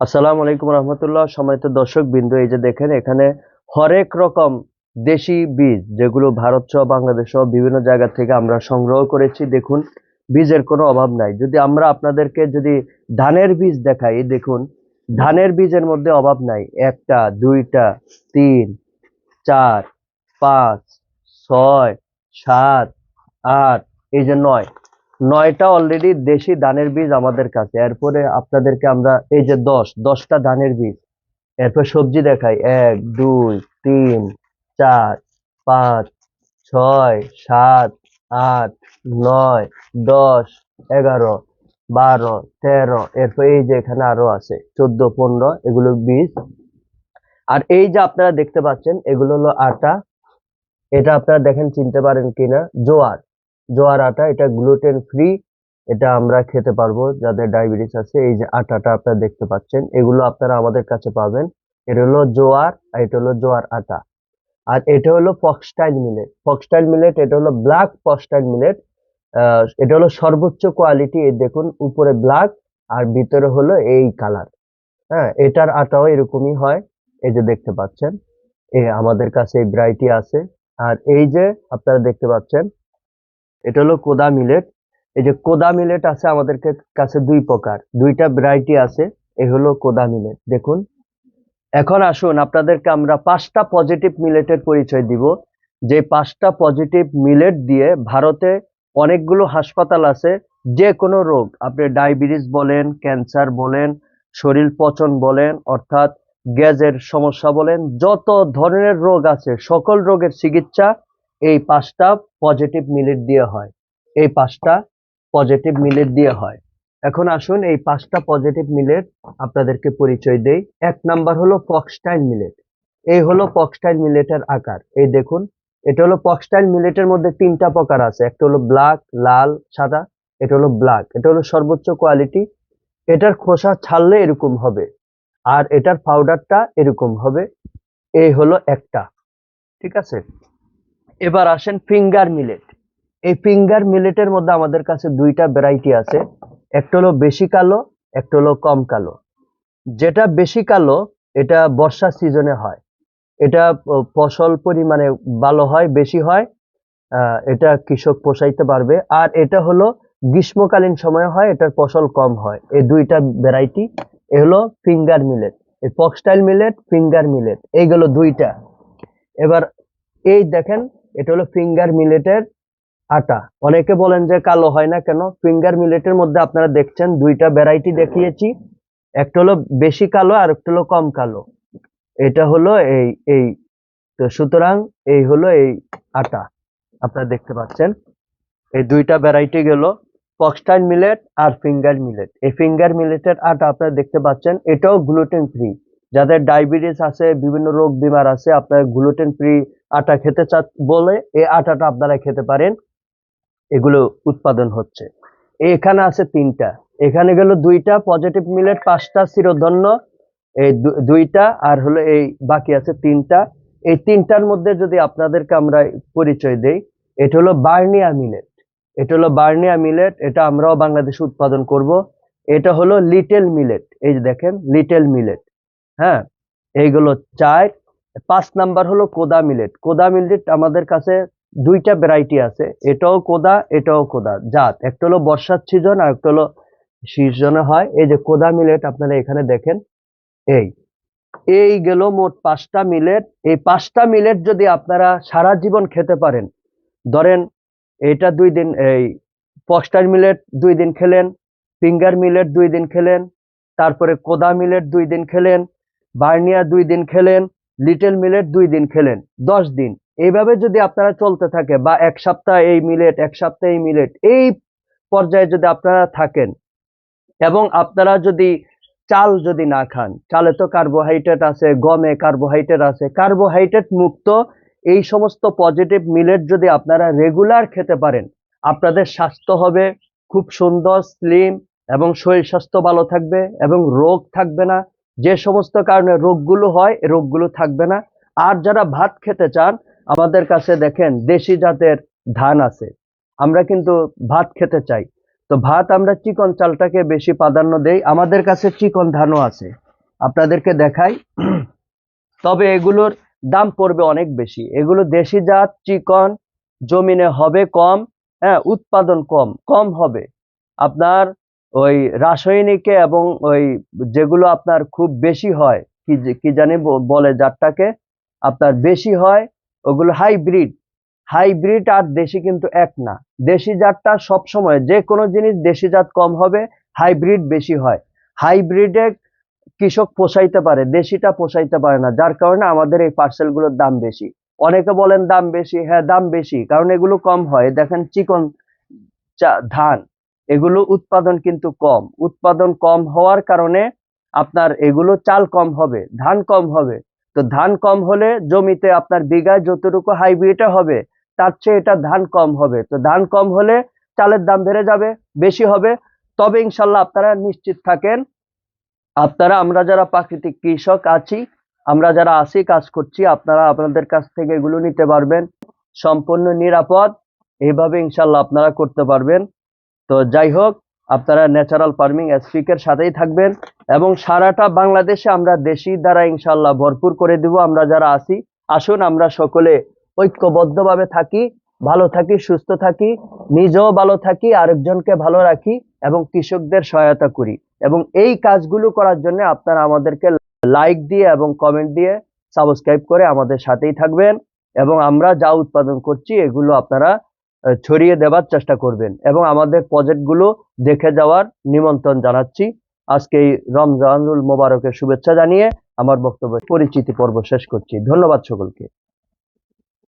আসসালামু আলাইকুম রহমতুল্লাহ। সম্মানিত দর্শক বিন্দু, এই যে দেখেন এখানে হরেক রকম দেশি বীজ যেগুলো ভারত সহ বাংলাদেশ সহ বিভিন্ন জায়গা থেকে আমরা সংগ্রহ করেছি। দেখুন, বীজের কোনো অভাব নাই। যদি আমরা আপনাদেরকে যদি ধানের বীজ দেখাই, দেখুন, ধানের বীজের মধ্যে অভাব নাই। একটা, দুইটা, তিন, চার, পাঁচ, ছয়, সাত, আট, এই যে নয়। নয়টা অলরেডি দেশি ধানের বীজ আমাদের কাছে। এরপরে আপনাদেরকে আমরা এই যে দশ, দশটা ধানের বীজ। এরপর সবজি দেখাই। এক, দুই, তিন, চার, পাঁচ, ছয়, সাত, আট, নয়, দশ, এগারো, বারো, তেরো। এরপর এই যে এখানে আরও আছে, চোদ্দ, পনেরো, এগুলো বীজ। আর এই যে আপনারা দেখতে পাচ্ছেন, এগুলো হলো আটা। এটা আপনারা দেখেন চিনতে পারেন কিনা। জোয়ার। জোয়ার আটা, এটা গ্লুটেন ফ্রি এটা আমরা খেতে পারব। যাদের ডায়াবেটিস আছে, এই যে আটাটা আপনারা দেখতে পাচ্ছেন, এগুলো আপনারা আমাদের কাছে পাবেন। এটা হলো জোয়ার আর এটা হলো জোয়ার আটা। আর এটা হলো ফক্সটাইল মিলেট ফক্সটাইল মিলেট এটা হলো ব্ল্যাক ফক্সটাইল মিলেট এটা হলো সর্বোচ্চ কোয়ালিটি দেখুন, উপরে ব্ল্যাক আর ভিতরে হলো এই কালার হ্যাঁ এটার আটাও এরকমই হয়, এই যে দেখতে পাচ্ছেন। এই আমাদের কাছে এই ভ্যারাইটি আছে। আর এই যে আপনারা দেখতে পাচ্ছেন এটা হলো কোদা মিলেট। এই যে কোদা মিলেট আছে আমাদের কাছে দুই প্রকার, দুইটা ভ্যারাইটি আছে, এ হলো কোদা মিলেট। দেখুন, এখন আসুন আপনাদেরকে আমরা পাঁচটা পজিটিভ মিলেটের পরিচয় দিব। যে পাঁচটা পজিটিভ মিলেট দিয়ে ভারতে অনেকগুলো হাসপাতাল আছে যে কোনো রোগ, আপনি ডায়াবেটিস বলেন ক্যান্সার বলেন, শরীর পচন বলেন, অর্থাৎ গ্যাসের সমস্যা বলেন, যত ধরনের রোগ আছে, সকল রোগের চিকিৎসা এই পাঁচটা পজিটিভ মিলেট দিয়ে হয়। এই পাঁচটা পজিটিভ মিলেট দিয়ে হয়। এখন আসুন এই পাঁচটা পজিটিভ মিলেট আপনাদেরকে পরিচয় দেই। এক নাম্বার হলো ফক্সটাইল মিলেট এই হলো ফক্সটাইল মিলেটের আকার। এই দেখুন, এটা হলো ফক্সটাইল মিলেটের মধ্যে তিনটা প্রকার আছে। একটা হলো ব্ল্যাক লাল, সাদা, এটা হলো ব্ল্যাক এটা হলো সর্বোচ্চ কোয়ালিটি এটার খোসা ছাড়লে এরকম হবে। আর এটার পাউডারটা এরকম হবে। এই হলো একটা। ঠিক আছে? এবার আসেন ফিঙ্গার মিলেট এই ফিঙ্গার মিলেটের মধ্যে আমাদের কাছে দুইটা ভ্যারাইটি আছে। একটা হলো বেশি কালো, একটা হলো কম কালো। যেটা বেশি কালো, এটা বর্ষা সিজনে হয়। এটা ফসল পরিমাণে ভালো হয়, বেশি হয় এটা কৃষক পোষাইতে পারবে। আর এটা হলো গ্রীষ্মকালীন সময় হয়, এটার ফসল কম হয়। এই দুইটা ভ্যারাইটি এ হলো ফিঙ্গার মিলেট এই ফক্সটাইল মিলেট ফিঙ্গার মিলেট এইগুলো দুইটা। এবার এই দেখেন এটা হলো ফিঙ্গার মিলেটের আটা। অনেকে বলেন যে কালো হয় না কেন? ফিঙ্গার মিলেটের মধ্যে আপনারা দেখছেন দুইটা ভ্যারাইটি দেখিয়েছি। একটা হলো বেশি কালো আর একটা হলো কম কালো। এটা হলো এই এই, তো সুতরাং এই হলো এই আটা। আপনারা দেখতে পাচ্ছেন। এই দুইটা ভ্যারাইটি গেল ফক্সটাইল মিলেট আর ফিঙ্গার মিলেট এই ফিঙ্গার মিলেটের আটা আপনারা দেখতে পাচ্ছেন, এটাও গ্লুটেন ফ্রি যাদের ডায়াবেটিস আছে, বিভিন্ন রোগ বিমার আছে, আপনার গ্লুটেন ফ্রি আটা খেতে চা বলে এই আটাটা আপনারা খেতে পারেন। এগুলো উৎপাদন হচ্ছে। এখানে আছে তিনটা। এখানে গেল দুইটা পজিটিভ মিলেট পাঁচটা চিরধন্য, এই দুইটা আর হলো এই বাকি আছে তিনটা। এই তিনটার মধ্যে যদি আপনাদেরকে আমরা পরিচয় দেই, এটা হলো বার্নিয়া মিলেট এটা হলো বার্নিয়া মিলেট এটা আমরাও বাংলাদেশে উৎপাদন করব। এটা হলো লিটেল মিলেট এই যে দেখেন, লিটেল মিলেট হ্যাঁ এইগুলো চার পাঁচ নাম্বার হলো কোদা মিলেট। কোদা মিলেট আমাদের কাছে দুইটা ভ্যারাইটি আছে। এটাও কোদা এটাও কোদা জাত। একটা হলো বর্ষার সিজন আর একটা হলো সিজনে হয়। এই যে কোদা মিলেট আপনারা এখানে দেখেন, এই এই গেল মোট পাঁচটা মিলেট। এই পাঁচটা মিলেট যদি আপনারা সারা জীবন খেতে পারেন, ধরেন এটা দুই দিন, এই ফক্সটাইল মিলেট দুই দিন খেলেন, ফিঙ্গার মিলেট দুই দিন খেলেন, তারপরে কোদা মিলেট দুই দিন খেলেন বার্নিয়া দুই দিন খেলেন লিটল মিলেট দুই দিন খেলেন, দশ দিন। এইভাবে যদি আপনারা চলতে থাকে বা এক সপ্তাহ এই মিলেট এক সপ্তাহ এই মিলেট এই পর্যায়ে যদি আপনারা থাকেন এবং আপনারা যদি চাল যদি না খান, চালে তো কার্বোহাইড্রেট আছে, গমে কার্বোহাইড্রেট আছে কার্বোহাইড্রেট মুক্ত এই সমস্ত পজিটিভ মিলেট যদি আপনারা রেগুলার খেতে পারেন, আপনাদের স্বাস্থ্য হবে খুব সুন্দর স্লিম এবং শরীর স্বাস্থ্য ভালো থাকবে এবং রোগ থাকবে না। যে সমস্ত কারণে রোগগুলো হয় রোগগুলো থাকবে না। আর যারা ভাত খেতে চান, আমাদের কাছে দেখেন দেশি জাতের ধান আছে। আমরা কিন্তু ভাত খেতে চাই। তো ভাত আমরা চিকন চালটাকে বেশি প্রাধান্য দেই। আমাদের কাছে চিকন ধানও আছে। আপনাদেরকে দেখাই। তবে এগুলোর দাম পড়বে অনেক বেশি। এগুলো দেশি জাত, চিকন, জমিনে হবে কম হ্যাঁ উৎপাদন কম কম হবে। আপনার ওই রাসায়নিকে এবং ওই যেগুলো আপনার খুব বেশি হয়, কি কি জানি বলে জাতটাকে, আপনার বেশি হয় ওগুলো হাইব্রিড। হাইব্রিড আর দেশি কিন্তু এক না। দেশি জাতটা সবসময় যে কোনো জিনিস দেশি জাত কম হবে, হাইব্রিড বেশি হয়। হাইব্রিডে কৃষক পোষাইতে পারে, দেশিটা পোষাইতে পারে না, যার কারণে আমাদের এই পার্সেলগুলোর দাম বেশি। অনেকে বলেন দাম বেশি হ্যাঁ দাম বেশি, কারণ এগুলো কম হয়। দেখেন চিকন ধান এগুলো উৎপাদন কিন্তু কম। উৎপাদন কম হওয়ার কারণে আপনার এগুলো চাল কম হবে, ধান কম হবে। তো ধান কম হলে জমিতে আপনার বিঘায় যতটুকু হাইব্রিড হবে, তার চেয়ে এটা ধান কম হবে। তো ধান কম হলে চালের দাম বেড়ে যাবে, বেশি হবে। তবে ইনশাল্লাহ আপনারা নিশ্চিত থাকেন, আপনারা, আমরা যারা প্রাকৃতিক কৃষক আছি, আমরা যারা আছি, কাজ করছি, আপনারা আপনাদের কাছ থেকে এগুলো নিতে পারবেন। সম্পূর্ণ নিরাপদ। এইভাবে ইনশাল্লাহ আপনারা করতে পারবেন। তো যাই হোক, আপনারা ন্যাচারাল ফার্মিং এসপিকের সাথেই থাকবেন এবং সারাটা বাংলাদেশে আমরা দেশি দ্বারা ইনশাল্লাহ ভরপুর করে দিব। আমরা যারা আছি, আসুন আমরা সকলে ঐক্যবদ্ধভাবে থাকি, ভালো থাকি, সুস্থ থাকি, নিজেও ভালো থাকি, আরেকজনকে ভালো রাখি এবং কৃষকদের সহায়তা করি। এবং এই কাজগুলো করার জন্য আপনারা আমাদেরকে লাইক দিয়ে এবং কমেন্ট দিয়ে সাবস্ক্রাইব করে আমাদের সাথেই থাকবেন এবং আমরা যা উৎপাদন করছি, এগুলো আপনারা ছড়িয়ে দেওয়ার চেষ্টা করবেন এবং আমাদের প্রজেক্টগুলো দেখে যাওয়ার নিমন্ত্রণ জানাচ্ছি। আজকে এই রমজানুল মোবারকের শুভেচ্ছা জানিয়ে আমার বক্তব্য পরিচিতি পর্ব শেষ করছি। ধন্যবাদ সকলকে।